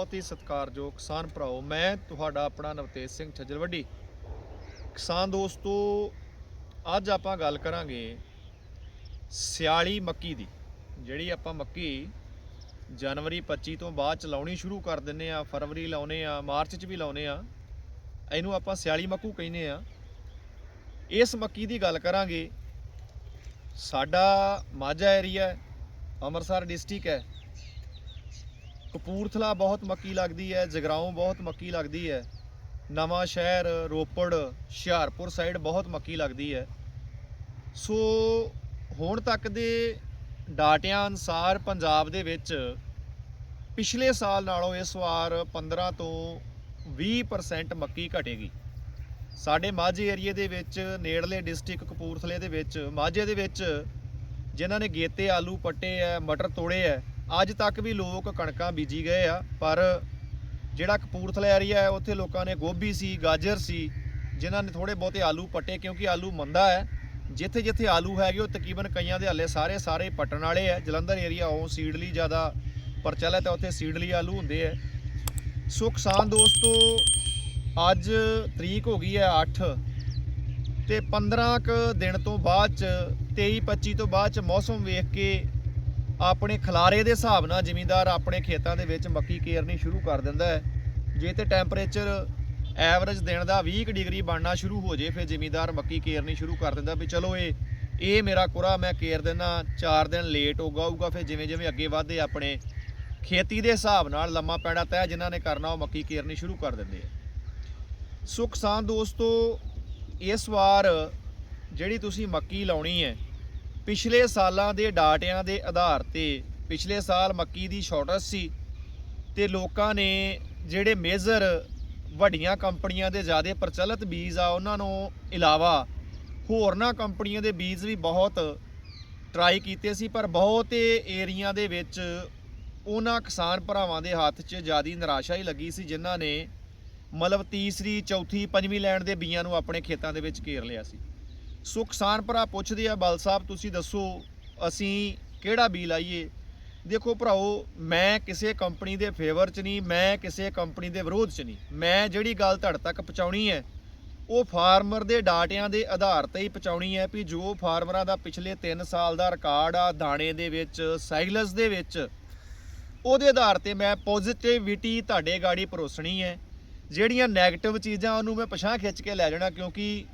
ਬਹੁਤ ਹੀ ਸਤਿਕਾਰਯੋਗ ਕਿਸਾਨ ਭਰਾਓ, ਮੈਂ ਤੁਹਾਡਾ ਆਪਣਾ ਨਵਤੇਜ ਸਿੰਘ ਛੱਜਲਵੱਡੀ। ਕਿਸਾਨ ਦੋਸਤੋ, ਅੱਜ ਆਪਾਂ ਗੱਲ ਕਰਾਂਗੇ ਸਿਆਲੀ ਮੱਕੀ ਦੀ, ਜਿਹੜੀ ਆਪਾਂ ਮੱਕੀ ਜਨਵਰੀ 25 ਤੋਂ ਬਾਅਦ ਚ ਲਾਉਣੀ ਸ਼ੁਰੂ ਕਰ ਦਿੰਨੇ ਆ, ਫਰਵਰੀ ਲਾਉਨੇ ਆ, ਮਾਰਚ ਚ ਵੀ ਲਾਉਨੇ ਆ। ਇਹਨੂੰ ਆਪਾਂ ਸਿਆਲੀ ਮੱਕੂ ਕਹਿੰਦੇ ਆ। ਇਸ ਮੱਕੀ ਦੀ ਗੱਲ ਕਰਾਂਗੇ, ਸਾਡਾ ਮਾਝਾ ਏਰੀਆ ਅੰਮ੍ਰਿਤਸਰ ਡਿਸਟ੍ਰਿਕਟ ਹੈ। ਕਪੂਰਥਲਾ ਬਹੁਤ ਮੱਕੀ ਲੱਗਦੀ ਹੈ, ਜਗਰਾਉਂ ਬਹੁਤ ਮੱਕੀ ਲੱਗਦੀ ਹੈ, ਨਵਾਂ ਸ਼ਹਿਰ, ਰੋਪੜ, ਹੁਸ਼ਿਆਰਪੁਰ ਸਾਈਡ ਬਹੁਤ ਮੱਕੀ ਲੱਗਦੀ ਹੈ। ਸੋ ਹੁਣ ਤੱਕ ਦੇ ਡਾਟਿਆਂ ਅਨਸਾਰ ਪੰਜਾਬ ਦੇ ਵਿੱਚ ਪਿਛਲੇ ਸਾਲ ਨਾਲੋਂ ਇਸ ਵਾਰ 15 ਤੋਂ 20% ਮੱਕੀ ਘਟੇਗੀ। ਸਾਡੇ ਮਾਝੇ ਏਰੀਏ ਦੇ ਵਿੱਚ, ਨੇੜਲੇ ਡਿਸਟ੍ਰਿਕਟ ਕਪੂਰਥਲੇ ਦੇ ਵਿੱਚ, ਮਾਝੇ ਦੇ ਵਿੱਚ ਜਿਨ੍ਹਾਂ ਨੇ ਗੇਤੇ, ਆਲੂ ਪੱਟੇ ਐ ਮਟਰ ਤੋੜੇ ਐ ਅੱਜ ਤੱਕ ਵੀ ਲੋਕ ਕਣਕਾਂ ਬੀਜੀ ਗਏ ਆ, ਪਰ ਜਿਹੜਾ ਕਪੂਰਥਲਾ ਏਰੀਆ ਹੈ, ਉੱਥੇ ਲੋਕਾਂ ਨੇ ਗੋਭੀ ਸੀ, ਗਾਜਰ ਸੀ, ਜਿਨ੍ਹਾਂ ਨੇ ਥੋੜੇ ਬਹੁਤੇ ਆਲੂ ਪੱਟੇ, ਕਿਉਂਕਿ ਆਲੂ ਮੰਦਾ ਹੈ। ਜਿੱਥੇ ਜਿੱਥੇ ਆਲੂ ਹੈਗੇ, ਉਹ ਤਕਰੀਬਨ ਕਈਆਂ ਦੇ ਹੱਲੇ ਸਾਰੇ ਸਾਰੇ ਪੱਟਣ ਵਾਲੇ ਆ। ਜਲੰਧਰ ਏਰੀਆ ਉਹ ਸੀਡਲੀ ਜ਼ਿਆਦਾ ਪ੍ਰਚਲਿਤ ਹੈ ਉੱਥੇ ਸੀਡਲੀ ਆਲੂ ਹੁੰਦੇ ਆ। ਸੋ ਕਿਸਾਨ ਦੋਸਤੋ, ਅੱਜ ਤਰੀਕ ਹੋ ਗਈ ਹੈ 8 ਤੇ 15 ਕ ਦਿਨ ਤੋਂ ਬਾਅਦ ਚ 23 25 ਤੋਂ ਬਾਅਦ ਚ ਮੌਸਮ ਵੇਖ ਕੇ ਆਪਣੇ ਖਲਾਰੇ ਦੇ ਹਿਸਾਬ ਨਾਲ ਜ਼ਿਮੀਂਦਾਰ ਆਪਣੇ ਖੇਤਾਂ ਦੇ ਵਿੱਚ ਮੱਕੀ ਕੇਰਨੀ ਸ਼ੁਰੂ ਕਰ ਦਿੰਦਾ ਹੈ। ਜੇ ਤੇ ਟੈਂਪਰੇਚਰ ਐਵਰੇਜ ਦਿਨ ਦਾ 20 ਕੁ ਡਿਗਰੀ ਬਣਨਾ ਸ਼ੁਰੂ ਹੋ ਜੇ, ਫਿਰ ਜ਼ਿਮੀਂਦਾਰ ਮੱਕੀ ਕੇਰਨੀ ਸ਼ੁਰੂ ਕਰ ਦਿੰਦਾ ਵੀ ਚਲੋ ਇਹ ਇਹ ਮੇਰਾ ਕੁਰਾ ਮੈਂ ਕੇਰ ਦਿੰਦਾ 4 ਦਿਨ ਲੇਟ ਉਗਾਊਗਾ ਫਿਰ ਜਿਵੇਂ ਜਿਵੇਂ ਅੱਗੇ ਵਧਦੇ ਆਪਣੇ ਖੇਤੀ ਦੇ ਹਿਸਾਬ ਨਾਲ ਲੰਮਾ ਪੈੜਾ ਤੈਅ ਜਿਨ੍ਹਾਂ ਨੇ ਕਰਨਾ, ਉਹ ਮੱਕੀ ਕੇਰਨੀ ਸ਼ੁਰੂ ਕਰ ਦਿੰਦੇ ਆ। ਸੋ ਕਿਸਾਨ ਦੋਸਤੋ, ਇਸ ਵਾਰ ਜਿਹੜੀ ਤੁਸੀਂ ਮੱਕੀ ਲਾਉਣੀ ਹੈ ਪਿਛਲੇ ਸਾਲਾਂ ਦੇ ਡਾਟਿਆਂ ਦੇ ਆਧਾਰ ਤੇ ਪਿਛਲੇ ਸਾਲ ਮੱਕੀ ਦੀ ਸ਼ਾਰਟੇਜ ਸੀ ਤੇ ਲੋਕਾਂ ਨੇ ਜਿਹੜੇ ਮੇਜਰ ਵੱਡੀਆਂ ਕੰਪਨੀਆਂ ਦੇ ਜ਼ਿਆਦਾ ਪ੍ਰਚਲਿਤ ਬੀਜ ਆ, ਉਹਨਾਂ ਨੂੰ ਇਲਾਵਾ ਹੋਰਨਾਂ ਕੰਪਨੀਆਂ ਦੇ ਬੀਜ ਵੀ ਬਹੁਤ ਟਰਾਈ ਕੀਤੇ ਸੀ, ਪਰ ਬਹੁਤੇ ਏਰੀਆ ਦੇ ਵਿੱਚ ਉਹਨਾਂ ਕਿਸਾਨ ਭਰਾਵਾਂ ਦੇ ਹੱਥ 'ਚ ਜਿਆਦੀ ਨਿਰਾਸ਼ਾ ਹੀ ਲੱਗੀ ਸੀ, ਜਿਨ੍ਹਾਂ ਨੇ ਮਤਲਬ ਤੀਸਰੀ, ਚੌਥੀ, ਪੰਜਵੀਂ ਲੈਣ ਦੇ ਬੀਆਂ ਨੂੰ ਆਪਣੇ ਖੇਤਾਂ ਦੇ ਵਿੱਚ ਘੇਰ ਲਿਆ ਸੀ। ਸੋ ਕਿਸਾਨ ਭਰਾ ਪੁੱਛਦੇ ਆ, ਬਲ ਸਾਹਿਬ, ਤੁਸੀਂ ਦੱਸੋ, ਅਸੀਂ ਕਿਹੜਾ ਬੀ ਲਾਈਏ? ਦੇਖੋ ਭਰਾਓ, ਮੈਂ ਕਿਸੇ ਕੰਪਨੀ ਦੇ ਫੇਵਰ 'ਚ ਨਹੀਂ, ਮੈਂ ਕਿਸੇ ਕੰਪਨੀ ਦੇ ਵਿਰੋਧ 'ਚ ਨਹੀਂ। ਮੈਂ ਜਿਹੜੀ ਗੱਲ ਤੁਹਾਡੇ ਤੱਕ ਪਹੁੰਚਾਉਣੀ ਹੈ, ਉਹ ਫਾਰਮਰ ਦੇ ਡਾਟਿਆਂ ਦੇ ਆਧਾਰ ਤੇ ਹੀ ਪਹੁੰਚਾਉਣੀ ਹੈ ਵੀ ਜੋ ਫਾਰਮਰਾਂ ਦਾ ਪਿਛਲੇ 3 ਸਾਲ ਦਾ ਰਿਕਾਰਡ ਆ ਦਾਣੇ ਦੇ ਵਿੱਚ ਸਾਈਲਸ ਦੇ ਵਿੱਚ, ਉਹਦੇ ਆਧਾਰ ਤੇ ਮੈਂ ਪੋਜ਼ਿਟਿਵਿਟੀ ਤੁਹਾਡੇ ਗਾੜੀ ਪਰੋਸਣੀ ਹੈ। ਜਿਹੜੀਆਂ 네ਗੇਟਿਵ ਚੀਜ਼ਾਂ ਉਹਨੂੰ ਮੈਂ ਪਛਾਂ ਖਿੱਚ ਕੇ ਲੈ ਜਾਣਾ ਕਿਉਂਕਿ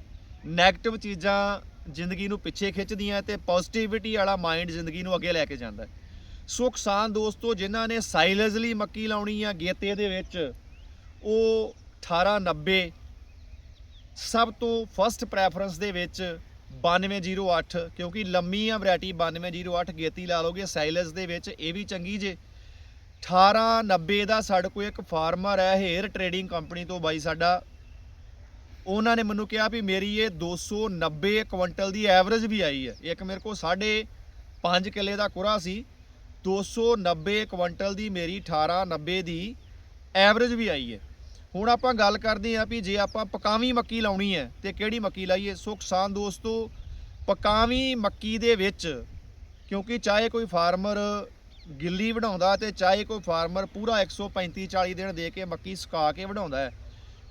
네ਗੇਟਿਵ ਚੀਜ਼ਾਂ ਜ਼ਿੰਦਗੀ ਨੂੰ ਪਿੱਛੇ ਖਿੱਚਦੀਆਂ ਤੇ ਪੋਜ਼ਿਟਿਵਿਟੀ ਵਾਲਾ ਮਾਈਂਡ ਜ਼ਿੰਦਗੀ ਨੂੰ ਅੱਗੇ ਲੈ ਕੇ ਜਾਂਦਾ ਸੋ ਕਿਸਾਨ ਦੋਸਤੋ, ਜਿਨ੍ਹਾਂ ਨੇ ਸਾਈਲਜ਼ਲੀ ਮੱਕੀ ਲਾਉਣੀ ਆ ਗੇਤੇ ਦੇ ਵਿੱਚ, ਉਹ 1890 ਸਭ ਤੋਂ ਫਸਟ ਪ੍ਰੈਫਰੈਂਸ ਦੇ ਵਿੱਚ 9208 ਕਿਉਂਕਿ ਲੰਮੀ ਆ ਵੈਰਾਈਟੀ 9208 ਗੇਤੀ ਲਾ ਲੋਗੇ ਸਾਈਲਜ਼ ਦੇ ਵਿੱਚ ਇਹ ਵੀ ਚੰਗੀ ਜੇ। 1890 ਦਾ ਸਾਡੇ ਕੋਲ ਇੱਕ ਫਾਰਮਰ ਹੈ ਹੇਅਰ ਟਰੇਡਿੰਗ ਕੰਪਨੀ ਤੋਂ ਬਾਈ ਸਾਡਾ ਉਹਨਾਂ ਨੇ ਮੈਨੂੰ ਕਿਹਾ ਵੀ ਮੇਰੀ ਇਹ 290 ਕੁਇੰਟਲ ਦੀ ਐਵਰੇਜ ਵੀ ਆਈ ਹੈ। ਇੱਕ ਮੇਰੇ ਕੋਲ ਸਾਢੇ 5 ਕਿੱਲੇ ਦਾ ਕੁਰਾ ਸੀ। 290 ਕੁਇੰਟਲ ਦੀ ਮੇਰੀ 1890 ਦੀ ਐਵਰੇਜ ਵੀ ਆਈ ਹੈ। ਹੁਣ ਆਪਾਂ ਗੱਲ ਕਰਦੇ ਹਾਂ ਵੀ ਜੇ ਆਪਾਂ ਪਕਾਵੀਂ ਮੱਕੀ ਲਾਉਣੀ ਹੈ ਤੇ ਕਿਹੜੀ ਮੱਕੀ ਲਾਈਏ? ਸੋ ਕਿਸਾਨ ਦੋਸਤੋ, ਪਕਾਵੀਂ ਮੱਕੀ ਦੇ ਵਿੱਚ ਕਿਉਂਕਿ ਚਾਹੇ ਕੋਈ ਫਾਰਮਰ ਗਿੱਲੀ ਵਢਾਉਂਦਾ ਤੇ ਚਾਹੇ ਕੋਈ ਫਾਰਮਰ ਪੂਰਾ 135 40 ਦਿਨ ਦੇ ਕੇ ਮੱਕੀ ਸੁਕਾ ਕੇ ਵਢਾਉਂਦਾ ਹੈ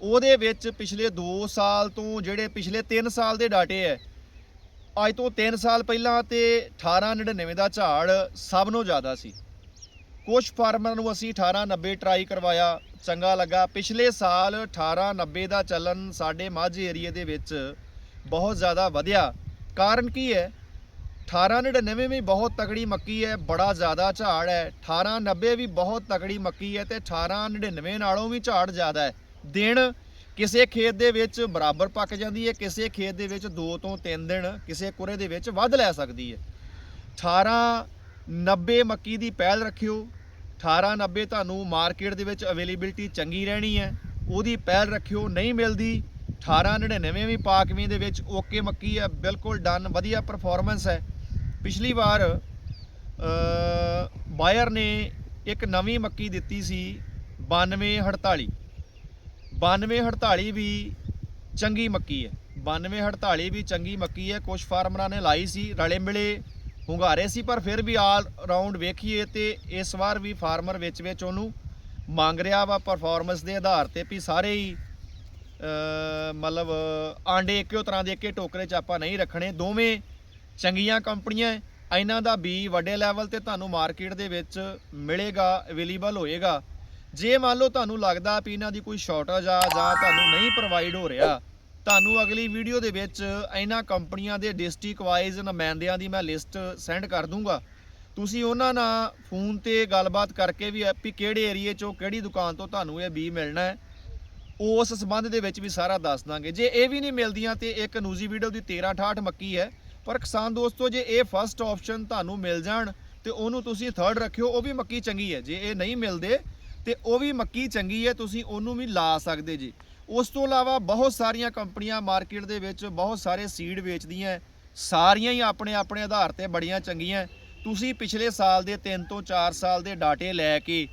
ਉਹਦੇ ਵਿੱਚ ਪਿਛਲੇ 2 ਸਾਲ ਤੋਂ ਜਿਹੜੇ ਪਿਛਲੇ 3 ਸਾਲ ਦੇ ਡਾਟੇ ਹੈ ਅੱਜ ਤੋਂ 3 ਸਾਲ ਪਹਿਲਾਂ ਤੇ 1899 ਦਾ ਝਾੜ ਸਭ ਨੂੰ ਜ਼ਿਆਦਾ ਸੀ। ਕੁਝ ਫਾਰਮਰਾਂ ਨੂੰ ਅਸੀਂ 1890 ਟਰਾਈ ਕਰਵਾਇਆ, ਚੰਗਾ ਲੱਗਾ। ਪਿਛਲੇ ਸਾਲ 1890 ਦਾ ਚੱਲਣ ਸਾਡੇ ਮਾਝੇ ਏਰੀਏ ਦੇ ਵਿੱਚ ਬਹੁਤ ਜ਼ਿਆਦਾ ਵਧਿਆ। ਕਾਰਨ ਕੀ ਹੈ 1899 ਵੀ ਬਹੁਤ ਤਕੜੀ ਮੱਕੀ ਹੈ ਬੜਾ ਜ਼ਿਆਦਾ ਝਾੜ ਹੈ 1890 ਵੀ ਬਹੁਤ ਤਕੜੀ ਮੱਕੀ ਹੈ ਤੇ 1899 ਨਾਲੋਂ ਵੀ ਝਾੜ ਜ਼ਿਆਦਾ ਹੈ ਦਿਨ ਕਿਸੇ ਖੇਤ ਦੇ ਵਿੱਚ ਬਰਾਬਰ ਪੱਕ ਜਾਂਦੀ ਹੈ, ਕਿਸੇ ਖੇਤ ਦੇ ਵਿੱਚ 2 ਤੋਂ 3 ਦਿਨ, ਕਿਸੇ ਕੁਰੇ ਦੇ ਵਿੱਚ ਵੱਧ ਲੈ ਸਕਦੀ ਹੈ। 1890 ਮੱਕੀ ਦੀ ਪਹਿਲ ਰੱਖਿਓ। 1890 ਤੁਹਾਨੂੰ ਮਾਰਕੀਟ ਦੇ ਵਿੱਚ ਅਵੇਲੇਬਿਲਟੀ ਚੰਗੀ ਰਹਿਣੀ ਹੈ। ਉਹਦੀ ਪਹਿਲ ਰੱਖਿਓ, ਨਹੀਂ ਮਿਲਦੀ। 1899 ਵੀ ਪਾਕਵੀਂ ਦੇ ਵਿੱਚ ਓਕੇ ਮੱਕੀ ਹੈ, ਬਿਲਕੁਲ ਡਨ, ਵਧੀਆ ਪਰਫਾਰਮੈਂਸ ਹੈ। ਪਿਛਲੀ ਵਾਰ ਬਾਇਰ ਨੇ ਇੱਕ ਨਵੀਂ ਮੱਕੀ ਦਿੱਤੀ ਸੀ 9248 9248 ਵੀ ਚੰਗੀ ਮੱਕੀ ਹੈ। 9248 ਵੀ ਚੰਗੀ ਮੱਕੀ ਹੈ। ਕੁਝ ਫਾਰਮਰਾਂ ਨੇ ਲਾਈ ਸੀ, ਰਲੇ ਮਿਲੇ ਹੁੰਗਾਰੇ ਸੀ, ਪਰ ਫਿਰ ਵੀ ਆਲ ਰਾਉਂਡ ਵੇਖੀਏ ਤੇ ਇਸ ਵਾਰ ਵੀ ਫਾਰਮਰ ਵਿੱਚ ਵਿੱਚ ਉਹਨੂੰ ਮੰਗ ਰਿਹਾ ਵਾ ਪਰਫਾਰਮੈਂਸ ਦੇ ਆਧਾਰ ਤੇ ਵੀ ਸਾਰੇ ਹੀ ਮਤਲਬ ਆਂਡੇ ਇੱਕੋ ਤਰ੍ਹਾਂ ਦੇ ਇੱਕੇ ਟੋਕਰੇ 'ਚ ਆਪਾਂ ਨਹੀਂ ਰੱਖਣੇ। ਦੋਵੇਂ ਚੰਗੀਆਂ ਕੰਪਨੀਆਂ ਇਹਨਾਂ ਦਾ ਬੀ ਵੱਡੇ ਲੈਵਲ ਤੇ ਤੁਹਾਨੂੰ ਮਾਰਕੀਟ ਦੇ ਵਿੱਚ ਮਿਲੇਗਾ ਅਵੇਲੇਬਲ ਹੋਏਗਾ। ਜੇ ਮੰਨ ਲਓ ਤੁਹਾਨੂੰ ਲੱਗਦਾ ਵੀ ਇਹਨਾਂ ਦੀ ਕੋਈ ਸ਼ਾਰਟੇਜ ਆ ਜਾਂ ਤੁਹਾਨੂੰ ਨਹੀਂ ਪ੍ਰੋਵਾਈਡ ਹੋ ਰਿਹਾ, ਤੁਹਾਨੂੰ ਅਗਲੀ ਵੀਡੀਓ ਦੇ ਵਿੱਚ ਇਹਨਾਂ ਕੰਪਨੀਆਂ ਦੇ ਡਿਸਟ੍ਰਿਕਟ ਵਾਈਜ਼ ਨੁਮਾਇੰਦਿਆਂ ਦੀ ਮੈਂ ਲਿਸਟ ਸੈਂਡ ਕਰ ਦੂੰਗਾ। ਤੁਸੀਂ ਉਹਨਾਂ ਨਾਲ ਫੋਨ ਤੇ ਗੱਲਬਾਤ ਕਰਕੇ ਵੀ ਵੀ ਕਿਹੜੇ ਏਰੀਏ 'ਚੋਂ ਕਿਹੜੀ ਦੁਕਾਨ ਤੋਂ ਤੁਹਾਨੂੰ ਇਹ ਬੀ ਮਿਲਣਾ ਹੈ, ਉਸ ਸਬੰਧ ਦੇ ਵਿੱਚ ਵੀ ਸਾਰਾ ਦੱਸ ਦਾਂਗੇ। ਜੇ ਇਹ ਵੀ ਨਹੀਂ ਮਿਲਦੀਆਂ ਤੇ ਇੱਕ ਨੂਜ਼ੀ ਵੀਡੀਓ ਦੀ 1368 ਮੱਕੀ ਹੈ। ਪਰ ਕਿਸਾਨ ਦੋਸਤੋ, ਜੇ ਇਹ ਫਸਟ ਆਪਸ਼ਨ ਤੁਹਾਨੂੰ ਮਿਲ ਜਾਣ ਤੇ ਉਹਨੂੰ ਤੁਸੀਂ ਥਰਡ ਰੱਖਿਓ, ਉਹ ਵੀ ਮੱਕੀ ਚੰਗੀ ਹੈ। ਜੇ ਇਹ ਨਹੀਂ ਮਿਲਦੇ ਤੇ ਉਹ ਵੀ ਮੱਕੀ ਚੰਗੀ ਹੈ, ਤੁਸੀਂ ਉਹਨੂੰ ਵੀ ਲਾ ਸਕਦੇ ਜੀ। ਉਸ ਤੋਂ ਇਲਾਵਾ ਬਹੁਤ ਸਾਰੀਆਂ ਕੰਪਨੀਆਂ ਮਾਰਕੀਟ ਦੇ ਵਿੱਚ ਬਹੁਤ ਸਾਰੇ ਸੀਡ ਵੇਚਦੀਆਂ ਸਾਰੀਆਂ ਹੀ ਆਪਣੇ ਆਪਣੇ ਆਧਾਰ ਤੇ ਬੜੀਆਂ ਚੰਗੀਆਂ ਤੁਸੀਂ ਪਿਛਲੇ ਸਾਲ ਦੇ 3 ਤੋਂ 4 ਸਾਲ ਦੇ ਡਾਟੇ ਲੈ ਕੇ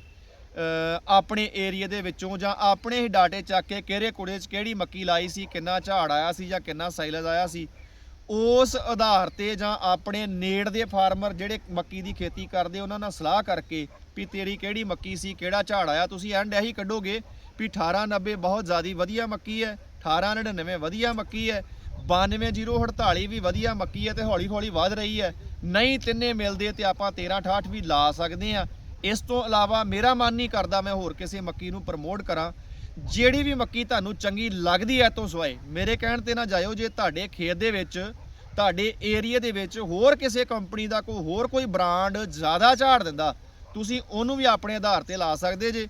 ਆਪਣੇ ਏਰੀਆ ਦੇ ਵਿੱਚੋਂ ਜਾਂ ਆਪਣੇ ਹੀ ਡਾਟੇ ਚੱਕ ਕੇ ਕਿਹੜੇ ਕੁੜੇ 'ਚ ਕਿਹੜੀ ਮੱਕੀ ਲਾਈ ਸੀ, ਕਿੰਨਾ ਝਾੜ ਆਇਆ ਸੀ ਜਾਂ ਕਿੰਨਾ ਸਾਈਲਜ਼ ਆਇਆ ਸੀ ਉਸ ਆਧਾਰ ਤੇ ਜਾਂ ਆਪਣੇ ਨੇੜ ਦੇ ਫਾਰਮਰ ਜਿਹੜੇ ਮੱਕੀ ਦੀ ਖੇਤੀ ਕਰਦੇ, ਉਹਨਾਂ ਨਾਲ ਸਲਾਹ ਕਰਕੇ ਵੀ ਤੇਰੀ ਕਿਹੜੀ ਮੱਕੀ ਸੀ, ਕਿਹੜਾ ਝਾੜ ਆਇਆ, ਤੁਸੀਂ ਐਂਡ ਇਹੀ ਕੱਢੋਗੇ ਵੀ 1890 ਬਹੁਤ ਜ਼ਿਆਦੀ ਵਧੀਆ ਮੱਕੀ ਹੈ 1899 ਵਧੀਆ ਮੱਕੀ ਹੈ 92048 ਵੀ ਵਧੀਆ ਮੱਕੀ ਹੈ ਤੇ ਹੌਲੀ ਹੌਲੀ ਵਧ ਰਹੀ ਹੈ। ਨਹੀਂ ਤਿੰਨੇ ਮਿਲਦੇ ਤੇ ਆਪਾਂ 1368 ਵੀ ਲਾ ਸਕਦੇ ਆ ਇਸ ਤੋਂ ਇਲਾਵਾ ਮੇਰਾ ਮਨ ਨਹੀਂ ਕਰਦਾ ਮੈਂ ਹੋਰ ਕਿਸੇ ਮੱਕੀ ਨੂੰ ਪ੍ਰਮੋਟ ਕਰਾਂ। ਜਿਹੜੀ ਵੀ ਮੱਕੀ ਤੁਹਾਨੂੰ ਚੰਗੀ ਲੱਗਦੀ ਹੈ ਤੋਂ ਸਵਾਏ। ਮੇਰੇ ਕਹਿਣ ਤੇ ਨਾ ਜਾਇਓ, ਜੇ ਤੁਹਾਡੇ ਖੇਤ ਦੇ ਵਿੱਚ ਤੁਹਾਡੇ ਏਰੀਆ ਦੇ ਵਿੱਚ ਹੋਰ ਕਿਸੇ ਕੰਪਨੀ ਦਾ ਕੋਈ ਹੋਰ ਕੋਈ ਬ੍ਰਾਂਡ ਜ਼ਿਆਦਾ ਝਾੜ ਦਿੰਦਾ, ਤੁਸੀਂ ਉਹਨੂੰ ਵੀ ਆਪਣੇ ਆਧਾਰ ਤੇ ਲਾ ਸਕਦੇ ਜੇ।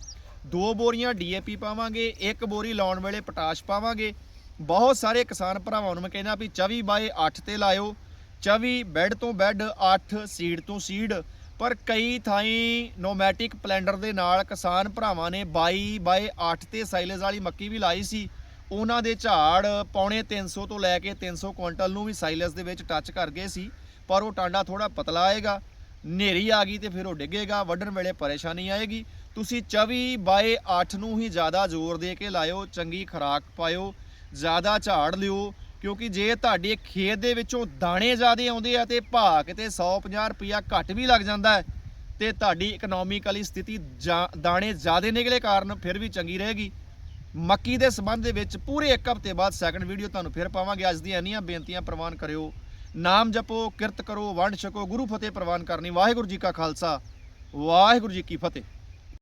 ਦੋ ਬੋਰੀਆਂ ਡੀਏਪੀ ਪਾਵਾਂਗੇ, ਇੱਕ ਬੋਰੀ ਲਾਉਣ ਵੇਲੇ ਪੋਟਾਸ਼ ਪਾਵਾਂਗੇ। ਬਹੁਤ ਸਾਰੇ ਕਿਸਾਨ ਭਰਾਵਾਂ ਨੂੰ ਮੈਂ ਕਹਿੰਦਾ ਵੀ 24 ਬਾਏ 8 ਤੇ ਲਾਇਓ। 24 ਬੈੱਡ ਤੋਂ ਬੈੱਡ 8 ਸੀਡ ਤੋਂ ਸੀਡ। ਪਰ ਕਈ ਥਾਈਂ ਨੋਮੈਟਿਕ ਪਲੈਂਡਰ ਦੇ ਨਾਲ ਕਿਸਾਨ ਭਰਾਵਾਂ ਨੇ 22 ਬਾਏ 8 ਤੇ ਸਾਈਲੇਜ ਵਾਲੀ ਮੱਕੀ ਵੀ ਲਾਈ ਸੀ। ਉਹਨਾਂ ਦੇ ਝਾੜ ਪੌਣੇ 300 ਤੋਂ ਲੈ ਕੇ 300 ਕੁਇੰਟਲ ਨੂੰ ਵੀ ਸਾਈਲੇਜ ਦੇ ਵਿੱਚ ਟੱਚ ਕਰ ਗਏ ਸੀ, ਪਰ ਉਹ ਟਾਂਡਾ ਥੋੜਾ ਪਤਲਾ ਆਏਗਾ, ਹਨੇਰੀ ਆ ਗਈ ਤੇ ਫਿਰ ਉਹ ਡਿੱਗੇਗਾ, ਵੱਢਣ ਵੇਲੇ ਪਰੇਸ਼ਾਨੀ ਆਏਗੀ। ਤੁਸੀਂ 24 ਬਾਏ 8 ਨੂੰ ਹੀ ਜ਼ਿਆਦਾ ਜ਼ੋਰ ਦੇ ਕੇ ਲਾਇਓ, ਚੰਗੀ ਖੁਰਾਕ ਪਾਇਓ, ਜ਼ਿਆਦਾ ਝਾੜ ਲਿਓ, ਕਿਉਂਕਿ ਜੇ ਤੁਹਾਡੇ ਖੇਤ ਦੇ ਵਿੱਚੋਂ ਦਾਣੇ ਜ਼ਿਆਦੇ ਆਉਂਦੇ ਆ ਤੇ ਭਾਅ ਕਿਤੇ 150 ਰੁਪਿਆ ਘੱਟ ਵੀ ਲੱਗ ਜਾਂਦਾ ਹੈ, ਤੇ ਤੁਹਾਡੀ ਇਕਨੋਮਿਕਲੀ ਸਥਿਤੀ ਜਾ- ਦਾਣੇ ਜ਼ਿਆਦੇ ਨਿਕਲੇ ਕਾਰਨ ਫਿਰ ਵੀ ਚੰਗੀ ਰਹੇਗੀ। ਮੱਕੀ ਦੇ ਸੰਬੰਧ ਦੇ ਵਿੱਚ ਪੂਰੇ ਇੱਕ ਹਫ਼ਤੇ ਬਾਅਦ ਸੈਕੰਡ ਵੀਡੀਓ ਤੁਹਾਨੂੰ ਫਿਰ ਪਾਵਾਂਗੇ। ਅੱਜ ਦੀਆਂ ਇੰਨੀਆਂ ਬੇਨਤੀਆਂ ਪ੍ਰਵਾਨ ਕਰਿਓ। ਨਾਮ ਜਪੋ, ਕਿਰਤ ਕਰੋ, ਵੰਡ ਛਕੋ, ਗੁਰੂ ਫਤਿਹ ਪ੍ਰਵਾਨ ਕਰਨੀ। ਵਾਹਿਗੁਰੂ ਜੀ ਕਾ ਖਾਲਸਾ, ਵਾਹਿਗੁਰੂ ਜੀ ਕੀ ਫਤਿਹ।